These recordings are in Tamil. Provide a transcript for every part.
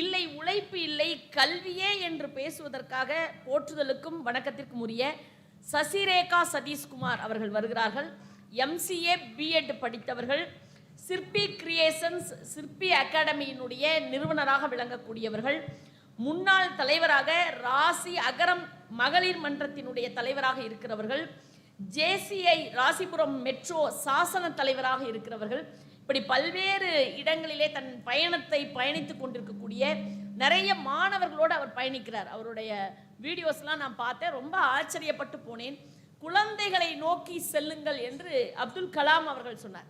இல்லை உழைப்பு இல்லை கல்வியே என்று பேசுவதற்காக போற்றுதலுக்கும் வணக்கத்திற்கும் உரிய சசிரேகா சதீஷ்குமார் அவர்கள் வருகிறார்கள். எம்சிஏ பிஎட் படித்தவர்கள் சிற்பி கிரியேஷன்ஸ் சிற்பி அகாடமியினுடைய நிறுவனராக விளங்கக்கூடியவர்கள் முன்னாள் தலைவராக ராசி அகரம் மகளிர் மன்றத்தினுடைய தலைவராக இருக்கிறவர்கள் ஜேசிஐ ராசிபுரம் மெட்ரோ சாசன தலைவராக இருக்கிறவர்கள் இப்படி பல்வேறு இடங்களிலே தன் பயணத்தை பயணித்துக் கொண்டிருக்கக்கூடிய நிறைய மாணவர்களோடு அவர் பயணிக்கிறார். அவருடைய வீடியோஸ்லாம் நான் பார்த்தேன். ரொம்ப ஆச்சரியப்பட்டு போனேன். குழந்தைகளை நோக்கி செல்லுங்கள் என்று அப்துல் கலாம் அவர்கள் சொன்னார்.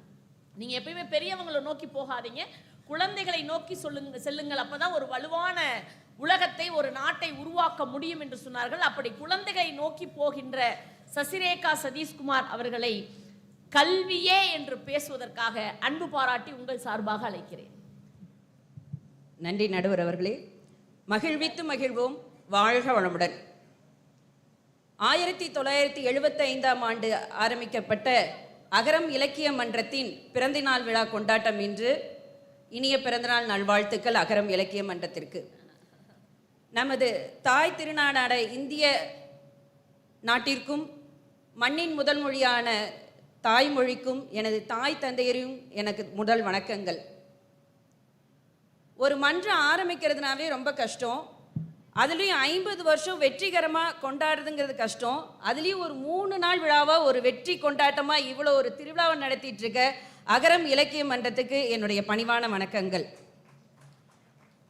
நீங்கள் எப்பயுமே பெரியவங்களை நோக்கி போகாதீங்க. குழந்தைகளை நோக்கி சொல்லுங்க செல்லுங்கள். அப்பதான் ஒரு வலுவான உலகத்தை ஒரு நாட்டை உருவாக்க முடியும் என்று சொன்னார்கள். அப்படி குழந்தைகளை நோக்கி போகின்ற சசிரேகா சதீஷ்குமார் அவர்களை கல்வியே என்று பேசுவதற்காக அன்பு பாராட்டி உங்கள் சார்பாக அழைக்கிறேன். நன்றி நடுவர் அவர்களே. மகிழ்வித்து மகிழ்வோம். வாழ்க வளமுடன். ஆயிரத்தி தொள்ளாயிரத்தி எழுபத்தி ஐந்தாம் ஆண்டு ஆரம்பிக்கப்பட்ட அகரம் இலக்கிய மன்றத்தின் பிறந்தநாள் விழா கொண்டாட்டம் இன்று. இனிய பிறந்தநாள் நல்வாழ்த்துக்கள் அகரம் இலக்கிய மன்றத்திற்கு. நமது தாய் திருநாடான இந்திய நாட்டிற்கும் மண்ணின் முதல் மொழியான தாய்மொழிக்கும் எனது தாய் தந்தையரையும் எனக்கு முதல் வணக்கங்கள். ஒரு மன்றம் ஆரம்பிக்கிறதுனாவே ரொம்ப கஷ்டம். அதுலேயும் ஐம்பது வருஷம் வெற்றிகரமாக கொண்டாடுறதுங்கிறது கஷ்டம். அதுலேயும் ஒரு மூணு நாள் விழாவாக ஒரு வெற்றி கொண்டாட்டமாக இவ்வளோ ஒரு திருவிழாவை நடத்திட்டு இருக்க அகரம் இலக்கிய மன்றத்துக்கு என்னுடைய பணிவான வணக்கங்கள்.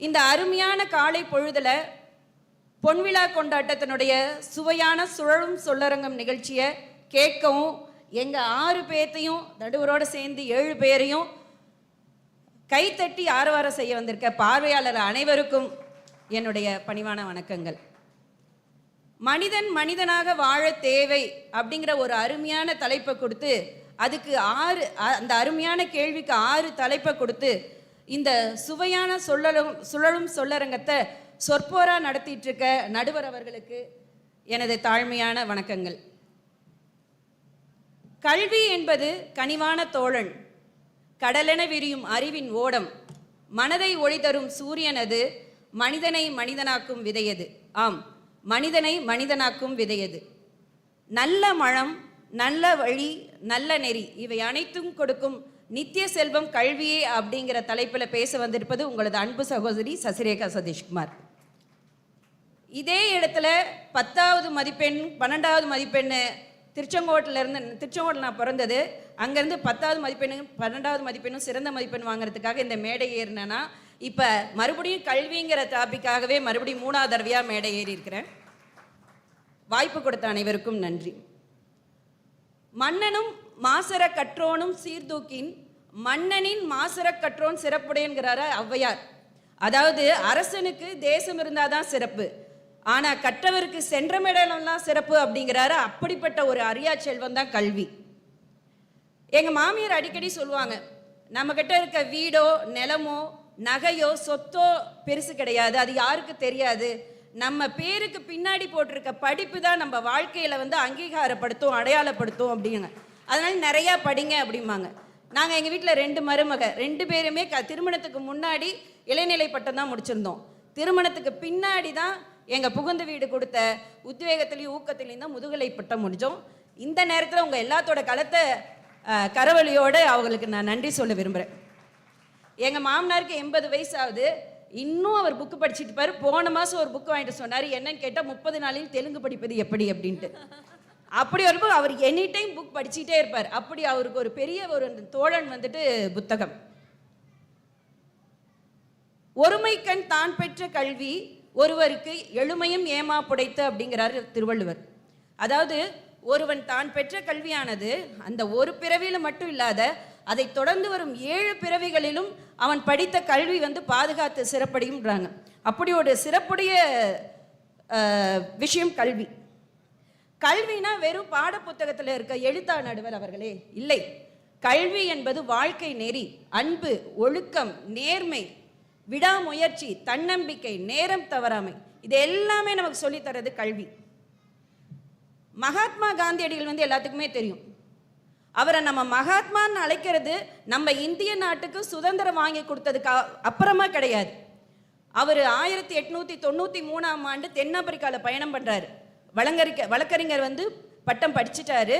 இந்த அருமையான காலை பொழுதில் பொன்விழா கொண்டாட்டத்தினுடைய சுவையான சுழலும் சொல்லரங்கம் நிகழ்ச்சியை கேட்கவும் எங்கள் ஆறு பேர்த்தையும் நடுவரோடு சேர்ந்து ஏழு பேரையும் கைத்தட்டி ஆரவாரம் செய்ய வந்திருக்க பார்வையாளர் அனைவருக்கும் என்னுடைய பணிவான வணக்கங்கள். மனிதன் மனிதனாக வாழ தேவை அப்படிங்கிற ஒரு அருமையான தலைப்பை கொடுத்து அதுக்கு ஆறு அந்த அருமையான கேள்விக்கு ஆறு தலைப்பை கொடுத்து இந்த சுவையான சொல்லலும் சுழலும் சொல்லரங்கத்தை சொற்போரா நடத்திட்டு இருக்க நடுவர் அவர்களுக்கு எனது தாழ்மையான வணக்கங்கள். கல்வி என்பது கனிவான தோழன். கடலென விரியும் அறிவின் ஓடம். மனதை ஒளி தரும் சூரியனது மனிதனை மனிதனாக்கும் விதையது. ஆம் மனிதனை மனிதனாக்கும் விதையது. நல்ல மழம் நல்ல வழி நல்ல நெறி இவை அனைத்தும் கொடுக்கும் நித்திய செல்வம் கல்வியே அப்படிங்கிற தலைப்பில் பேச வந்திருப்பது உங்களது அன்பு சகோதரி சசிரேகா சதீஷ்குமார். இதே இடத்துல பத்தாவது மதிப்பெண் பன்னெண்டாவது மதிப்பெண் திருச்செங்கோட்டில் இருந்து திருச்செங்கோட்டில் நான் பிறந்தது. அங்கேருந்து பத்தாவது மதிப்பெண்ணும் பன்னெண்டாவது மதிப்பெண்ணும் சிறந்த மதிப்பெண் வாங்குறதுக்காக இந்த மேடை ஏறினேன்னா இப்போ மறுபடியும் கல்விங்கிற டாபிக்காகவே மறுபடியும் மூணாவது தடவையாக மேடை ஏறி இருக்கிறேன். வாய்ப்பு கொடுத்த அனைவருக்கும் நன்றி. மன்னனும் மாசர கற்றோனும் சீர்தூக்கின் மன்னனின் மாசர கற்றோன் சிறப்புடையங்கிறார ஔவையார். அதாவது அரசனுக்கு தேசம் இருந்தாதான் சிறப்பு. ஆனால் கற்றவருக்கு சென்றமிடலாம் சிறப்பு அப்படிங்கிறாரு. அப்படிப்பட்ட ஒரு அரியா செல்வம் தான் கல்வி. எங்கள் மாமியார் அடிக்கடி சொல்லுவாங்க நம்மக்கிட்ட இருக்க வீடோ நிலமோ நகையோ சொத்தோ பெருசு கிடையாது. அது யாருக்கு தெரியாது. நம்ம பேருக்கு பின்னாடி போட்டிருக்க படிப்பு தான் நம்ம வாழ்க்கையில் வந்து அங்கீகாரப்படுத்தும் அடையாளப்படுத்தும் அப்படிங்க. அதனால நிறையா படிங்க அப்படிம்பாங்க. நாங்கள் எங்கள் வீட்டில் ரெண்டு மருமக ரெண்டு பேருமே க திருமணத்துக்கு முன்னாடி இளநிலை பட்டம் தான் முடிச்சிருந்தோம். திருமணத்துக்கு பின்னாடி தான் எங்கள் புகுந்த வீடு கொடுத்த உத்வேகத்திலையும் ஊக்கத்திலையும் தான் முதுகலை பட்டம் முடிஞ்சோம். இந்த நேரத்தில் உங்கள் எல்லாத்தோட கலத்தை கரவழியோடு அவங்களுக்கு நான் நன்றி சொல்ல விரும்புகிறேன் எங்கள் மாமனாருக்கு எண்பது வயசு ஆகுது இன்னும் அவர் புக்கு படிச்சுட்டு பாரு போன மாதம் ஒரு புக்கு வாங்கிட்டு சொன்னார். என்னன்னு கேட்டால் முப்பது நாளில் தெலுங்கு படிப்பது எப்படி அப்படின்ட்டு. அப்படி வரும்போது அவர் எனி டைம் புக் படிச்சுட்டே இருப்பார். அப்படி அவருக்கு ஒரு பெரிய ஒரு தோழன் வந்துட்டு புத்தகம். ஒருமைக்கண் தான் பெற்ற கல்வி ஒருவருக்கு எழுமையும் ஏமா புடைத்து அப்படிங்கிறார் திருவள்ளுவர். அதாவது ஒருவன் தான் பெற்ற கல்வியானது அந்த ஒரு பிறவியில் மட்டும் இல்லாத அதை தொடர்ந்து வரும் ஏழு பிறவிகளிலும் அவன் படித்த கல்வி வந்து பாதுகாத்து சிறப்படையும்ன்றாங்க. அப்படி ஒரு சிறப்புடைய விஷயம் கல்வி. கல்வினா வெறும் பாடப்புத்தகத்தில் இருக்க எழுத்தா நடுவர் அவர்களே இல்லை. கல்வி என்பது வாழ்க்கை நெறி அன்பு ஒழுக்கம் நேர்மை விடாமுயற்சி தன்னம்பிக்கை நேரம் தவறாமை. இது எல்லாமே நமக்கு சொல்லித்தரது கல்வி. மகாத்மா காந்தியடிகள் வந்து எல்லாத்துக்குமே தெரியும். அவரை நம்ம மகாத்மான்னு அழைக்கிறது நம்ம இந்திய நாட்டுக்கு சுதந்திரம் வாங்கி கொடுத்ததுக்கு அப்புறமா கிடையாது. அவர் ஆயிரத்தி எட்நூற்றி தொண்ணூற்றி மூணாம் ஆண்டு தென்னாப்பிரிக்காவில் பயணம் பண்ணுறாரு வழங்கறிக்க வழக்கறிஞர் வந்து பட்டம் படிச்சிட்டாரு.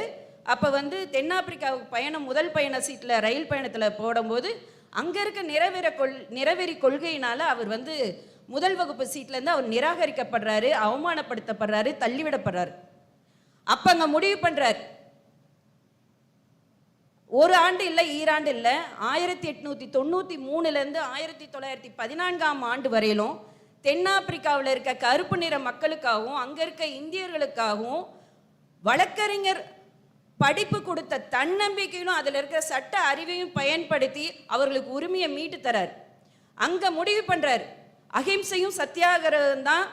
அப்போ வந்து தென்னாப்பிரிக்காவுக்கு பயணம் முதல் பயண சீட்டில் ரயில் பயணத்தில் போடும்போது அங்கே இருக்க நிறைவேற கொள் நிறைவேறி கொள்கையினால் அவர் வந்து முதல் வகுப்பு சீட்லேருந்து அவர் நிராகரிக்கப்படுறாரு அவமானப்படுத்தப்படுறாரு தள்ளிவிடப்படுறாரு. அப்போ அங்கே முடிவு பண்ணுறார் ஒரு ஆண்டு இல்லை ஈராண்டு இல்லை. ஆயிரத்தி எட்நூற்றி தொண்ணூற்றி மூணுலேருந்து ஆயிரத்தி தொள்ளாயிரத்தி பதினான்காம் ஆண்டு வரையிலும் தென்னாப்பிரிக்காவில் இருக்க கருப்பு நிற மக்களுக்காகவும் அங்கே இருக்க இந்தியர்களுக்காகவும் வழக்கறிஞர் படிப்பு கொடுத்த தன்னம்பிக்கையிலும் அதில் இருக்கிற சட்ட அறிவையும் பயன்படுத்தி அவர்களுக்கு உரிமையை மீட்டு தரார். அங்கே முடிவு பண்ணுறார் அகிம்சையும் சத்தியாகிரகம் தான்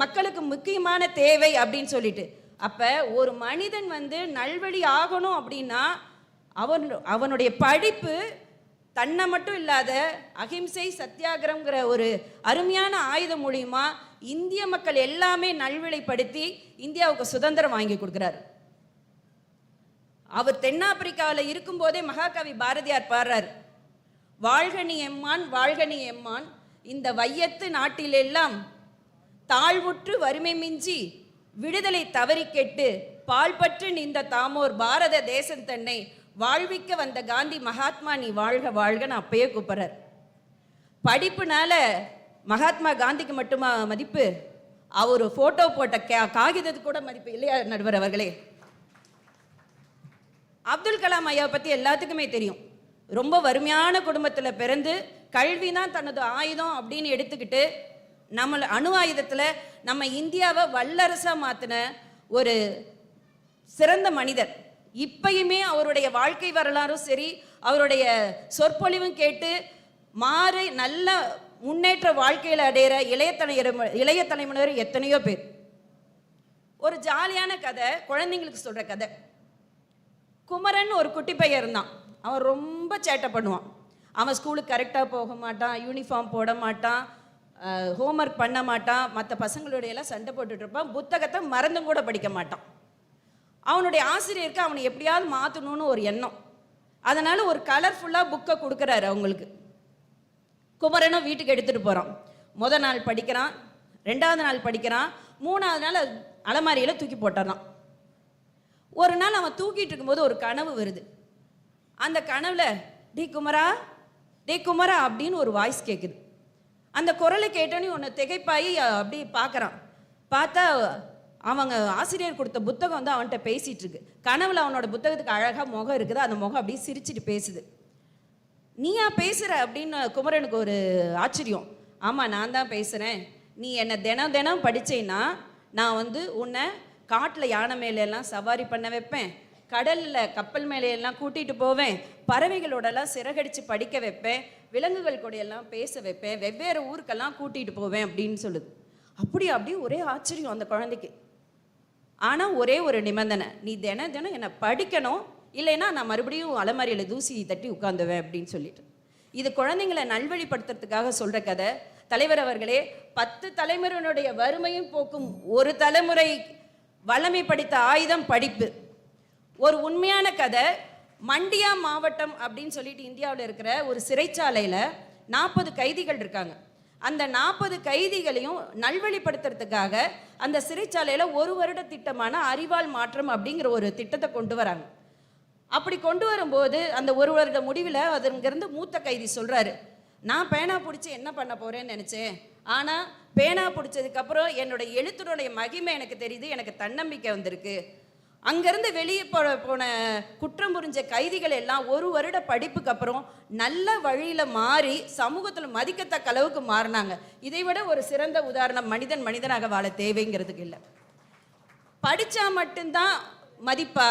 மக்களுக்கு முக்கியமான தேவை அப்படின்னு சொல்லிட்டு. அப்போ ஒரு மனிதன் வந்து நல்வழி ஆகணும் அப்படின்னா அவன் அவனுடைய படிப்பு தன்னை மட்டும் இல்லாத அகிம்சை சத்தியாகிரங்கிற ஒரு அருமையான ஆயுதம் மூலியமாக இந்திய மக்கள் எல்லாமே நல்வழிப்படுத்தி இந்தியாவுக்கு சுதந்திரம் வாங்கி கொடுக்குறாரு. அவர் தென்னாப்பிரிக்காவில் இருக்கும்போதே மகாகவி பாரதியார் பாடுறார். வாழ்கனி எம்மான் வாழ்கனி எம்மான் இந்த வையத்து நாட்டிலெல்லாம் தாழ்வுற்று வறுமை மிஞ்சி விடுதலை தவறி கெட்டு பால்பற்று நின்ற தாமோர் பாரத தேசம் தன்னை வாழ்விக்க வந்த காந்தி மகாத்மா நீ வாழ்க வாழ்கன்னு அப்பயே கூப்பிட்றார். படிப்புனால மகாத்மா காந்திக்கு மட்டுமா மதிப்பு? அவர் ஃபோட்டோ போட்ட கா- காகிதத்துக்கு கூட மதிப்பு இல்லையா நடுவர் அவர்களே? அப்துல் கலாம் ஐயாவை பற்றி எல்லாத்துக்குமே தெரியும். ரொம்ப வறுமையான குடும்பத்தில் பிறந்து கல்வி தான் தனது ஆயுதம் அப்படின்னு எடுத்துக்கிட்டு நம்மளை அணு ஆயுதத்தில் நம்ம இந்தியாவை வல்லரசாக மாற்றின ஒரு சிறந்த மனிதர். இப்பயுமே அவருடைய வாழ்க்கை வரலாறும் சரி அவருடைய சொற்பொழிவும் கேட்டு மாறி நல்ல முன்னேற்ற வாழ்க்கையில் அடையிற இளைய தலைமுறை இளைய தலைமுறையினர் எத்தனையோ பேர். ஒரு ஜாலியான கதை குழந்தைங்களுக்கு சொல்கிற கதை. குமரன் ஒரு குட்டி பையன் இருந்தான். அவன் ரொம்ப சேட்டை பண்ணுவான். அவன் ஸ்கூலுக்கு கரெக்டாக போக மாட்டான் யூனிஃபார்ம் போட மாட்டான் ஹோம்ஒர்க் பண்ண மாட்டான். மற்ற பசங்களோட எல்லாம் சண்டை போட்டுட்ருப்பான் புத்தகத்தை மறந்தும் கூட படிக்க மாட்டான். அவனுடைய ஆசிரியருக்கு அவனை எப்படியாவது மாற்றணும்னு ஒரு எண்ணம். அதனால் ஒரு கலர்ஃபுல்லாக புக்கை கொடுக்குறாரு அவங்களுக்கு. குமரனும் வீட்டுக்கு எடுத்துகிட்டு போகிறான் முத நாள் படிக்கிறான் ரெண்டாவது நாள் படிக்கிறான் மூணாவது நாள் அலமாரியில் தூக்கி போட்டுறான். ஒரு நாள் அவன் தூக்கிட்டு இருக்கும்போது ஒரு கனவு வருது. அந்த கனவுல டே குமரா டே குமரா அப்படின்னு ஒரு வாய்ஸ் கேட்குது அந்த குரலை கேட்டோன்னே உன்னை திகைப்பாயி அப்படி பார்க்குறான். பார்த்தா அவங்க ஆசிரியர் கொடுத்த புத்தகம் வந்து அவன்கிட்ட பேசிகிட்டு இருக்கு. கனவில் அவனோட புத்தகத்துக்கு அழகாக முகம் இருக்குது. அந்த முகம் அப்படியே சிரிச்சிட்டு பேசுது. நீயா பேசுகிற அப்படின்னு குமரனுக்கு ஒரு ஆச்சரியம். ஆமாம் நான் தான் பேசுகிறேன் நீ என்னை தினம் தினம் படித்தேன்னா நான் வந்து உன்னை காட்டில் யானை மேலெல்லாம் சவாரி பண்ண வைப்பேன். கடலில் கப்பல் மேலையெல்லாம் கூட்டிகிட்டு போவேன். பறவைகளோடலாம் சிறகடித்து படிக்க வைப்பேன். விலங்குகள் கூடையெல்லாம் பேச வைப்பேன். வெவ்வேறு ஊருக்கெல்லாம் கூட்டிகிட்டு போவேன் அப்படின்னு சொல்லுது. அப்படி அப்படி ஒரே ஆச்சரியம் அந்த குழந்தைக்கு. ஆனால் ஒரே ஒரு நிபந்தனை. நீ தினம் தினம் என்னை படிக்கணும். இல்லைன்னா நான் மறுபடியும் அலமாரியில் தூசி தட்டி உட்காந்துவேன் அப்படின்னு சொல்லிட்டு. இது குழந்தைங்களை நல்வழிப்படுத்துறதுக்காக சொல்கிற கதை. தலைவர் அவர்களே பத்து தலைமுறையினுடைய வறுமையும் போக்கும் ஒரு தலைமுறை வல்லமை படித்த ஆயுதம் படிப்பு. ஒரு உண்மையான கதை மண்டியா மாவட்டம் அப்படின்னு சொல்லிட்டு இந்தியாவில் இருக்கிற ஒரு சிறைச்சாலையில் நாற்பது கைதிகள் இருக்காங்க. அந்த நாற்பது கைதிகளையும் நல்வழிப்படுத்துறதுக்காக அந்த சிறைச்சாலையில் ஒரு வருட திட்டமான அறிவால் மாற்றம் அப்படிங்கிற ஒரு திட்டத்தை கொண்டு வராங்க. அப்படி கொண்டு வரும்போது அந்த ஒரு வருட முடிவில் அதுங்கிருந்து மூத்த கைதி சொல்கிறாரு நான் பேனா பிடிச்சி என்ன பண்ண போகிறேன்னு நினச்சேன்? ஆனால் பேனா பிடிச்சதுக்கப்புறம் என்னோடய எழுத்துடைய மகிமை எனக்கு தெரியுது எனக்கு தன்னம்பிக்கை வந்திருக்கு. அங்கேருந்து வெளியே போ போன குற்றம் புரிஞ்ச கைதிகள் எல்லாம் ஒரு வருட படிப்புக்கு அப்புறம் நல்ல வழியில் மாறி சமூகத்தில் மதிக்கத்தக்க அளவுக்கு மாறினாங்க. இதை விட ஒரு சிறந்த உதாரணம் மனிதன் மனிதனாக வாழ தேவைங்கிறதுக்கு இல்லை. படித்தா மட்டும்தான் மதிப்பா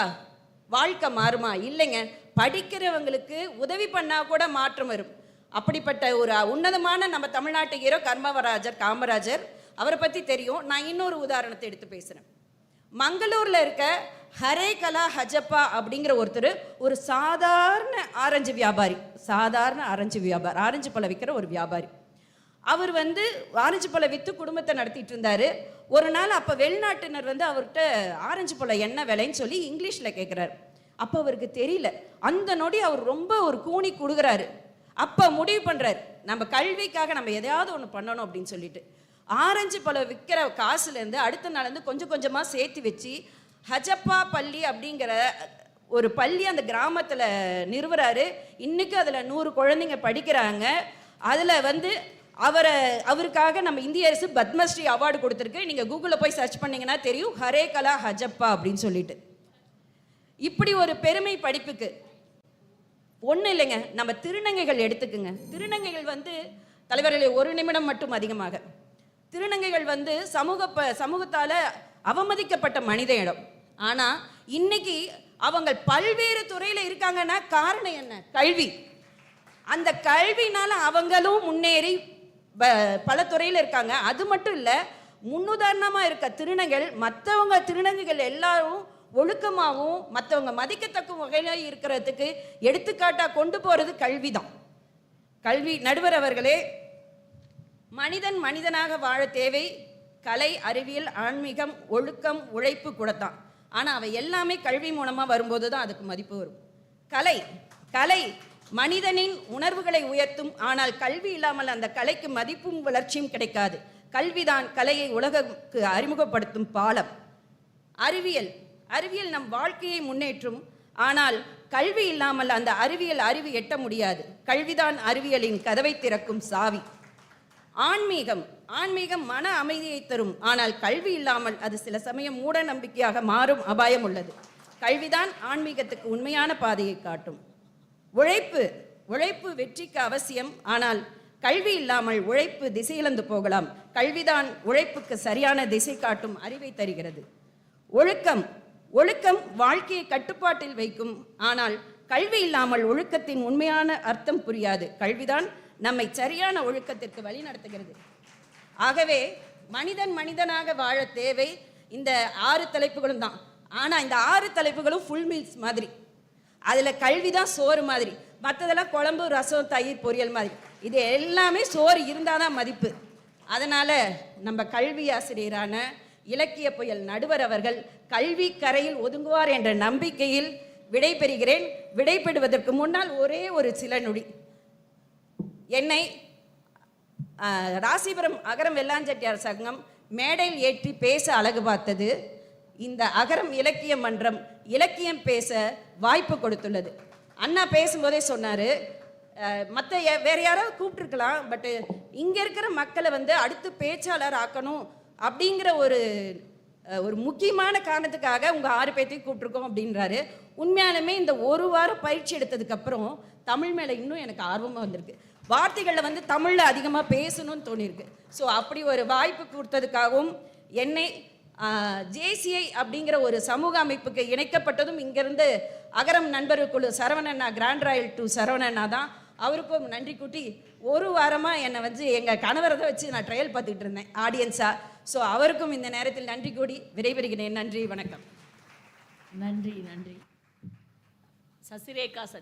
வாழ்க்கை மாறுமா? இல்லைங்க. படிக்கிறவங்களுக்கு உதவி பண்ணால் கூட மாற்றம் வரும். அப்படிப்பட்ட ஒரு உன்னதமான நம்ம தமிழ்நாட்டு ஹீரோ கர்மவராஜர் காமராஜர் அவரை பற்றி தெரியும். நான் இன்னொரு உதாரணத்தை எடுத்து பேசுகிறேன் மங்களூரில் இருக்க ஹரே கலா ஹஜப்பா அப்படிங்கிற ஒருத்தர் ஒரு சாதாரண ஆரஞ்சு வியாபாரி சாதாரண ஆரஞ்சு வியாபாரி ஆரஞ்சு பழம் விற்கிற ஒரு வியாபாரி. அவர் வந்து ஆரஞ்சு பழம் விற்று குடும்பத்தை நடத்திட்டு இருந்தார். ஒரு நாள் அப்போ வெளிநாட்டினர் வந்து அவர்கிட்ட ஆரஞ்சு பழம் என்ன விலைன்னு சொல்லி இங்கிலீஷில் கேட்குறாரு அப்போ அவருக்கு தெரியல. அந்த நொடி அவர் ரொம்ப ஒரு கூனி கொடுக்குறாரு. அப்போ முடிவு பண்ணுறாரு நம்ம கல்விக்காக நம்ம எதையாவது ஒன்று பண்ணணும் அப்படின்னு சொல்லிட்டு. ஆரஞ்சு பழம் விற்கிற காசுலேருந்து அடுத்த நாள்லேருந்து கொஞ்சம் கொஞ்சமாக சேர்த்து வச்சு ஹஜப்பா பள்ளி அப்படிங்கிற ஒரு பள்ளி அந்த கிராமத்தில் நிறுவுறாரு. இன்றைக்கும் அதில் நூறு குழந்தைங்க படிக்கிறாங்க. அதில் வந்து அவரை அவருக்காக நம்ம இந்திய அரசு பத்மஸ்ரீ அவார்டு கொடுத்துருக்கு. நீங்கள் கூகுளில் போய் சர்ச் பண்ணீங்கன்னா தெரியும் ஹரே கலா ஹஜப்பா அப்படின்னு சொல்லிட்டு. இப்படி ஒரு பெருமை படிப்புக்கு ஒன்றும் இல்லைங்க. நம்ம திருநங்கைகள் எடுத்துக்குங்க. திருநங்கைகள் வந்து தலைவர்களே ஒரு நிமிடம் மட்டும் அதிகமாக. திருநங்கைகள் வந்து சமூக ப சமூகத்தால் அவமதிக்கப்பட்ட மனித இடம். ஆனால் இன்னைக்கு அவங்க பல்வேறு துறையில் இருக்காங்கன்னா காரணம் என்ன? கல்வி. அந்த கல்வினால் அவங்களும் முன்னேறி ப- பல துறையில் இருக்காங்க. அது மட்டும் இல்லை முன்னுதாரணமாக இருக்க திருநங்கைகள் மற்றவங்க திருநங்கைகள் எல்லாரும் ஒழுக்கமாகவும் மற்றவங்க மதிக்கத்தக்க வகையில் இருக்கிறதுக்கு எடுத்துக்காட்டாக கொண்டு போகிறது கல்வி தான் கல்வி நடுவர் அவர்களே மனிதன் மனிதனாக வாழ தேவை. கலை அறிவியல் ஆன்மீகம் ஒழுக்கம் உழைப்பு கூடத்தான். ஆனால் அவை எல்லாமே கல்வி மூலமாக வரும்போது தான் அதுக்கு மதிப்பு வரும். கலை கலை மனிதனின் உணர்வுகளை உயர்த்தும். ஆனால் கல்வி இல்லாமல் அந்த கலைக்கு மதிப்பும் வளர்ச்சியும் கிடைக்காது. கல்விதான் கலையை உலகுக்கு அறிமுகப்படுத்தும் பாலம். அறிவியல் அறிவியல் நம் வாழ்க்கையை முன்னேற்றும். ஆனால் கல்வி இல்லாமல் அந்த அறிவியல் அறிவு எட்ட முடியாது. கல்விதான் அறிவியலின் கதவை திறக்கும் சாவி. ஆன்மீகம் ஆன்மீகம் மன அமைதியை தரும். ஆனால் கல்வி இல்லாமல் அது சில சமயம் மூட நம்பிக்கையாக மாறும் அபாயம் உள்ளது. கல்விதான் ஆன்மீகத்துக்கு உண்மையான பாதையை காட்டும். உழைப்பு உழைப்பு வெற்றிக்கு அவசியம். ஆனால் கல்வி இல்லாமல் உழைப்பு திசையிழந்து போகலாம். கல்விதான் உழைப்புக்கு சரியான திசை காட்டும் அறிவை தருகிறது. ஒழுக்கம் ஒழுக்கம் வாழ்க்கையை கட்டுப்பாட்டில் வைக்கும். ஆனால் கல்வி இல்லாமல் ஒழுக்கத்தின் உண்மையான அர்த்தம் புரியாது. கல்விதான் நம்மை சரியான ஒழுக்கத்திற்கு வழி நடத்துகிறது. ஆகவே மனிதன் மனிதனாக வாழ தேவை இந்த ஆறு தலைப்புகளும் தான். ஆனால் இந்த ஆறு தலைப்புகளும் ஃபுல் மீல்ஸ் மாதிரி. அதில் கல்வி தான் சோறு மாதிரி. மற்றதெல்லாம் குழம்பு ரசம் தயிர் பொரியல் மாதிரி. இது எல்லாமே சோறு இருந்தால் தான் மதிப்பு. அதனால் நம்ம கல்வி ஆசிரியரான இலக்கிய புயல் நடுவர் அவர்கள் கல்வி கரையில் ஒதுங்குவார் என்ற நம்பிக்கையில் விடைபெறுகிறேன். விடைபெறுவதற்கு முன்னால் ஒரே ஒரு சில நொடி. என்னை ராசிபுரம் அகரம் வெள்ளாஞ்சட்டியார் சங்கம் மேடையில் ஏற்றி பேச அழகு பார்த்தது. இந்த அகரம் இலக்கிய மன்றம் இலக்கியம் பேச வாய்ப்பு கொடுத்துள்ளது. அண்ணா பேசும்போதே சொன்னார் மற்ற வேற யாராவது கூப்பிட்டுருக்கலாம் பட்டு இங்கே இருக்கிற மக்களை வந்து அடுத்து பேச்சாளர் ஆக்கணும் அப்படிங்கிற ஒரு ஒரு முக்கியமான காரணத்துக்காக உங்கள் ஆறு பேர்த்தையும் கூப்பிட்ருக்கோம் அப்படின்றாரு. உண்மையாலுமே இந்த ஒரு வாரம் பயிற்சி எடுத்ததுக்கப்புறம் தமிழ் மேலே இன்னும் எனக்கு ஆர்வமாக வந்திருக்கு. வார்த்தைகளில் வந்து தமிழில் அதிகமாக பேசணும்னு தோணியிருக்கு. ஸோ அப்படி ஒரு வாய்ப்பு கொடுத்ததுக்காகவும் என்னை ஜேசிஐ அப்படிங்கிற ஒரு சமூக அமைப்புக்கு இணைக்கப்பட்டதும் இங்கேருந்து அகரம் நண்பர்கள் குழு சரவணண்ணா கிராண்ட் ராயல் டு சரவணண்ணா தான். அவருக்கும் நன்றி கூட்டி ஒரு வாரமாக என்னை வந்து எங்கள் கணவரை தான் வச்சு நான் ட்ரையல் பார்த்துக்கிட்டு இருந்தேன். ஆடியன்ஸாக ஸோ அவருக்கும் இந்த நேரத்தில் நன்றி கூடி விடைபெறுகிறேன். நன்றி வணக்கம். நன்றி நன்றி. சசிரேகா சதி